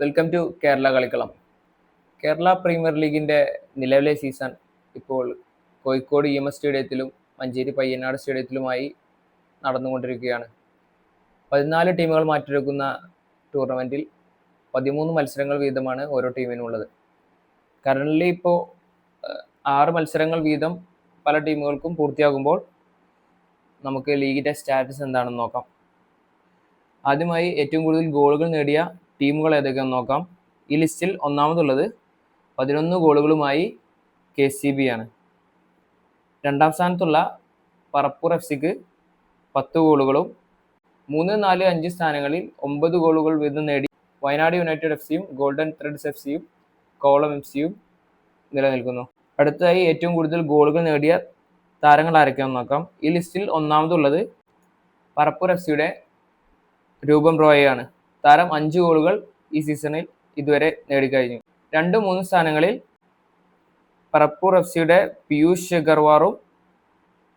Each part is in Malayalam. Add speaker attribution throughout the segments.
Speaker 1: Welcome to Kerala കളിക്കളം. Kerala premier ലീഗിന്റെ നിലവിലെ സീസൺ ഇപ്പോൾ കോഴിക്കോട് ഇ എം എസ് സ്റ്റേഡിയത്തിലും മഞ്ചേരി പയ്യനാട് സ്റ്റേഡിയത്തിലുമായി നടന്നുകൊണ്ടിരിക്കുകയാണ്. പതിനാല് ടീമുകൾ മാറ്റിവെക്കുന്ന ടൂർണമെന്റിൽ പതിമൂന്ന് മത്സരങ്ങൾ വീതമാണ് ഓരോ ടീമിനും ഉള്ളത് കറന്റ്ലി ഇപ്പോൾ ആറ് മത്സരങ്ങൾ വീതം പല ടീമുകൾക്കും പൂർത്തിയാകുമ്പോൾ നമുക്ക് ലീഗിന്റെ സ്റ്റാറ്റസ് എന്താണെന്ന് നോക്കാം. ആദ്യമായി ഏറ്റവും കൂടുതൽ ഗോളുകൾ നേടിയ ടീമുകൾ ഏതൊക്കെയാണെന്ന് നോക്കാം. ഈ ലിസ്റ്റിൽ ഒന്നാമതുള്ളത് പതിനൊന്ന് ഗോളുകളുമായി കെ സി ബി ആണ്. രണ്ടാം സ്ഥാനത്തുള്ള പറപ്പൂർ എഫ് സിക്ക് പത്ത് ഗോളുകളും മൂന്ന് നാല് അഞ്ച് സ്ഥാനങ്ങളിൽ ഒമ്പത് ഗോളുകൾ വീതം നേടി വയനാട് യുണൈറ്റഡ് എഫ് സിയും ഗോൾഡൻ ത്രെഡ്സ് എഫ് സിയും കോളം എഫ് സിയും നിലനിൽക്കുന്നു. അടുത്തതായി ഏറ്റവും കൂടുതൽ ഗോളുകൾ നേടിയ താരങ്ങൾ ആരൊക്കെയാണെന്ന് നോക്കാം. ഈ ലിസ്റ്റിൽ ഒന്നാമതുള്ളത് പറപ്പൂർ എഫ് സിയുടെ രൂപം റോയയാണ്. താരം അഞ്ച് ഗോളുകൾ ഈ സീസണിൽ ഇതുവരെ നേടിക്കഴിഞ്ഞു. രണ്ട് മൂന്ന് സ്ഥാനങ്ങളിൽ പറപ്പൂർ എഫ് സിയുടെ പിയൂഷ് ഗർവാറും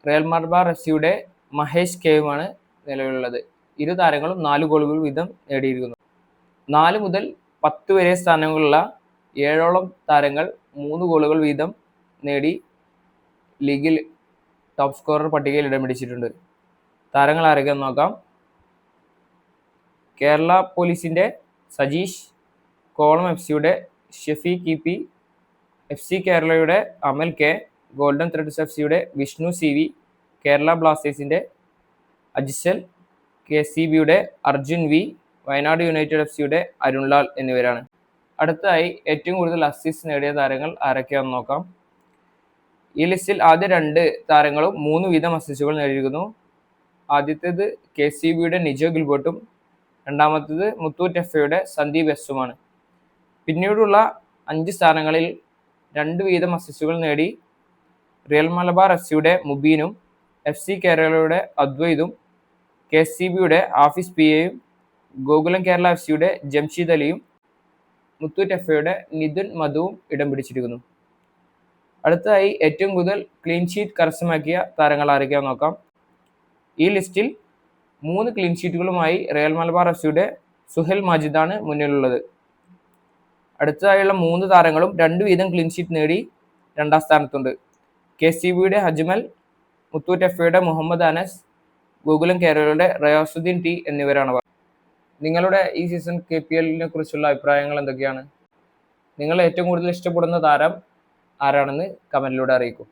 Speaker 1: റയൽ മർബാർ എഫ് സിയുടെ മഹേഷ് കെയുമാണ് നിലവിലുള്ളത്. ഇരു താരങ്ങളും നാല് ഗോളുകൾ വീതം നേടിയിരിക്കുന്നു. നാല് മുതൽ പത്ത് വരെ സ്ഥാനങ്ങളുള്ള ഏഴോളം താരങ്ങൾ മൂന്ന് ഗോളുകൾ വീതം നേടി ലീഗിൽ ടോപ്പ് സ്കോറർ പട്ടികയിൽ ഇടം പിടിച്ചിട്ടുണ്ട്. താരങ്ങൾ ആരൊക്കെ നോക്കാം. കേരള പോലീസിന്റെ സജീഷ് കോളം എഫ് സിയുടെ Shefeek E P F C കേരളയുടെ Amal K golden threads F സിയുടെ വിഷ്ണു സി വി കേരള ബ്ലാസ്റ്റേഴ്സിന്റെ അജിസൽ കെ സി ബിയുടെ Arjun V Wayanad united F സിയുടെ അരുൺലാൽ എന്നിവരാണ്. അടുത്തതായി ഏറ്റവും കൂടുതൽ അസിസ്റ്റ് നേടിയ താരങ്ങൾ ആരൊക്കെയാണെന്ന് നോക്കാം. ഈ ലിസ്റ്റിൽ ആദ്യ രണ്ട് താരങ്ങളും മൂന്ന് വീതം അസിസ്റ്റുകൾ നേടിയിരിക്കുന്നു. ആദ്യത്തേത് കെ സി ബിയുടെ നിജോ ഗിൽബർട്ടും രണ്ടാമത്തേത് മുത്തൂറ്റ് എഫ് എയുടെ സന്ദീപ് എസുമാണ് പിന്നീടുള്ള അഞ്ച് സ്ഥാനങ്ങളിൽ രണ്ട് വീതം അസിസ്റ്റുകൾ നേടി റിയൽ മലബാർ എഫ് സിയുടെ മുബീനും എഫ് സി കേരളയുടെ അദ്വൈതും കെ സി ബിയുടെ ആഫീസ് പി എയും ഗോകുലം കേരള എഫ് സിയുടെ ജംഷീദ് അലിയും മുത്തൂറ്റ് എഫ് എയുടെ നിതിൻ മധുവും ഇടം പിടിച്ചിരിക്കുന്നു. അടുത്തതായി ഏറ്റവും കൂടുതൽ ക്ലീൻ ഷീറ്റ് കരസ്ഥമാക്കിയ താരങ്ങൾ ആരൊക്കെയാണെന്ന് നോക്കാം. ഈ ലിസ്റ്റിൽ മൂന്ന് ക്ലീൻ ഷീറ്റുകളുമായി റയൽ മലബാർ എഫ് സിയുടെ സുഹേൽ മാജിദാണ് മുന്നിലുള്ളത്. അടുത്തതായുള്ള മൂന്ന് താരങ്ങളും രണ്ട് വീതം ക്ലീൻ ഷീറ്റ് നേടി രണ്ടാം സ്ഥാനത്തുണ്ട്. കെ സി ബിയുടെ ഹജ്മൽ മുത്തൂറ്റ് എഫ് മുഹമ്മദ് അനസ് ഗോകുലം കേരളയുടെ റയാസുദ്ദീൻ ടി എന്നിവരാണ് നിങ്ങളുടെ ഈ സീസൺ കെ പി എല്ലിനെ കുറിച്ചുള്ള അഭിപ്രായങ്ങൾ എന്തൊക്കെയാണ്? നിങ്ങൾ ഏറ്റവും കൂടുതൽ ഇഷ്ടപ്പെടുന്ന താരം ആരാണെന്ന് കമന്റിലൂടെ അറിയിക്കും.